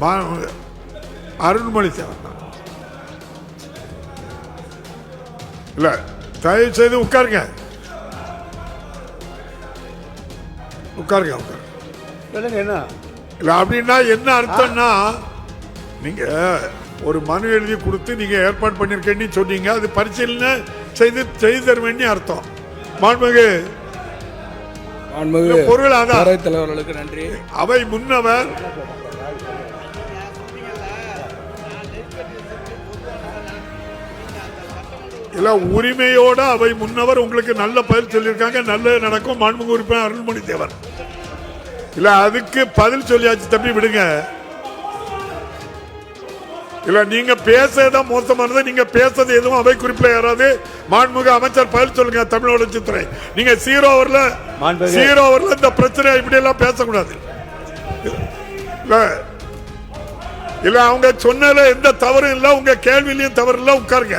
மா- அருண்மொழி தேவன் இல்ல தயவு செய்து உட்காருங்க உட்காருங்க. உட்காருங்க என்ன? இல்ல அப்படின்னா என்ன அர்த்தம்னா நீங்க ஒரு மனு எழுதி கொடுத்து நீங்க ஏற்பாடு பண்ணிருக்கேன்னு சொன்னீங்க அது பரிசீலனை செய்து செய்து தருவேன்னு அர்த்தம். மாண்புமிகு. மாண்புமிகு இந்த பொருள் அதான். பேரவைத் தலைவர்களுக்கு நன்றி. அவை முன்னவர் இல்ல உரிமையோட அவை முன்னவர் உங்களுக்கு நல்ல பதில் சொல்லியிருக்காங்க நல்லது நடக்கும். மாண்புமிகு உறுப்பினர் அருள்மொழி தேவர் இல்ல அதுக்கு பதில் சொல்லியாச்சு தம்பி விடுங்க. இல்ல நீங்க பேசுறதுதான் மோசமானது நீங்க பேசுறது எதுவும் அவை குறிப்பில் யாராவது மாண்புமிகு அமைச்சர் பதில் சொல்லுங்க தமிழ் வளர்ச்சித்துறை நீங்க ஜீரோ ஓவர்ல ஜீரோ ஓவர்ல இந்த பிரச்சனை இப்படி எல்லாம் பேசக்கூடாது. இல்ல இல்ல அவங்க சொன்னதுல எந்த தவறும் இல்ல உங்க கேள்வியிலையும் தவறு இல்ல உட்காருங்க.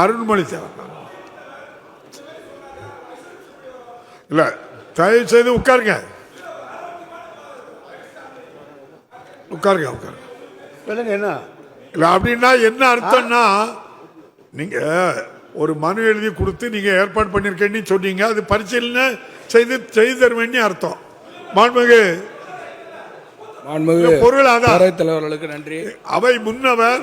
அருண்மொழி தேவன் இல்ல தயவு செய்து உட்காருங்க. உட்காருங்க உட்காருங்க. சொல்லுங்க என்ன? இல்ல அப்படின்னா என்ன அர்த்தம்னா நீங்க ஒரு மனு எழுதி கொடுத்து நீங்க ஏற்பாடு பண்ணிருக்கேன்னு சொன்னீங்க அது பரிசீலனை செய்து செய்து தருவேன்னு அர்த்தம். மாண்புமிகு. மாண்புமிகு பொருள் அதான். பேரவைத் தலைவர்களுக்கு நன்றி. அவை முன்னவர்.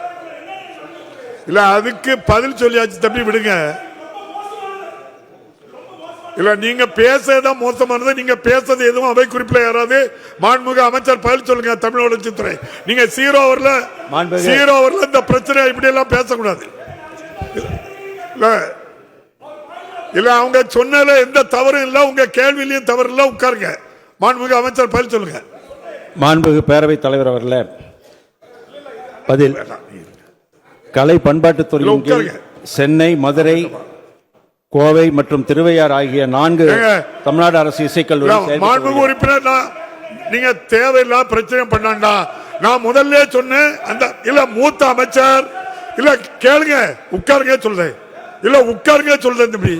இல்ல அதுக்கு பதில் சொல்லியாச்சு தம்பி விடுங்க. இல்ல நீங்க பேசுறதுதான் மோசமானது நீங்க பேசுறது எதுவும் அவை குறிப்பில் யாராவது மாண்புமிகு அமைச்சர் பதில் சொல்லுங்க தமிழ் வளர்ச்சித்துறை. நீங்க ஜீரோ ஓவர்ல ஜீரோ ஓவர்ல இந்த பிரச்சனை இப்படி எல்லாம் பேசக்கூடாது. இல்ல இல்ல அவங்க சொன்னதுல எந்த தவறும் இல்ல உங்க கேள்வியிலையும் தவறு இல்ல உட்காருங்க. மாண்புமிகு அமைச்சர் பதில் சொல்லுங்க. மாண்புமிகு பேரவைத் தலைவர் அவர்களே பதில். கலை பண்பாட்டுத்துறையின் கீழ். சென்னை மதுரை கோவை மற்றும் திருவையார் ஆகிய நான்கு. தமிழ்நாடு அரசு இசைக்கல்லூரி. உறுப்பினர் நான் நீங்க தேவையில்லா பிரச்சனை பண்ணாண்டா. நான் முதல்ல சொன்னேன் அந்த இல்ல மூத்த அமைச்சர் இல்ல கேளுங்க உட்காருங்க சொல்றேன். இல்ல உட்காருங்க சொல்றேன் தம்பி.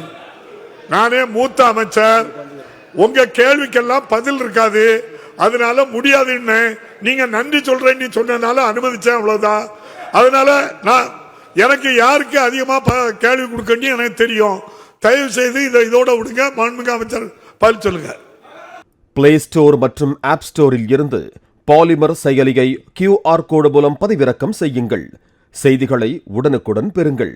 நானே மூத்த அமைச்சர். உங்க கேள்விக்கெல்லாம் பதில் இருக்காது. அதனால முடியாதுன்னு நீங்க நன்றி சொல்றேன்னு சொன்னதுனால அனுமதிச்சேன் அவ்வளவுதான். அதனால நான் எனக்கு யாருக்கு அதிகமாக ப- கேள்வி கொடுக்கணும் எனக்கு தெரியும். தயவு செய்து இதை இதோட விடுங்க. மாண்புமிகு அமைச்சர் பதில் சொல்லுங்க. பிளே ஸ்டோர் மற்றும் ஆப் ஸ்டோரில் இருந்து பாலிமர் செயலியை கியூஆர் கோடு மூலம் பதிவிறக்கம் செய்யுங்கள். செய்திகளை உடனுக்குடன் பெறுங்கள்.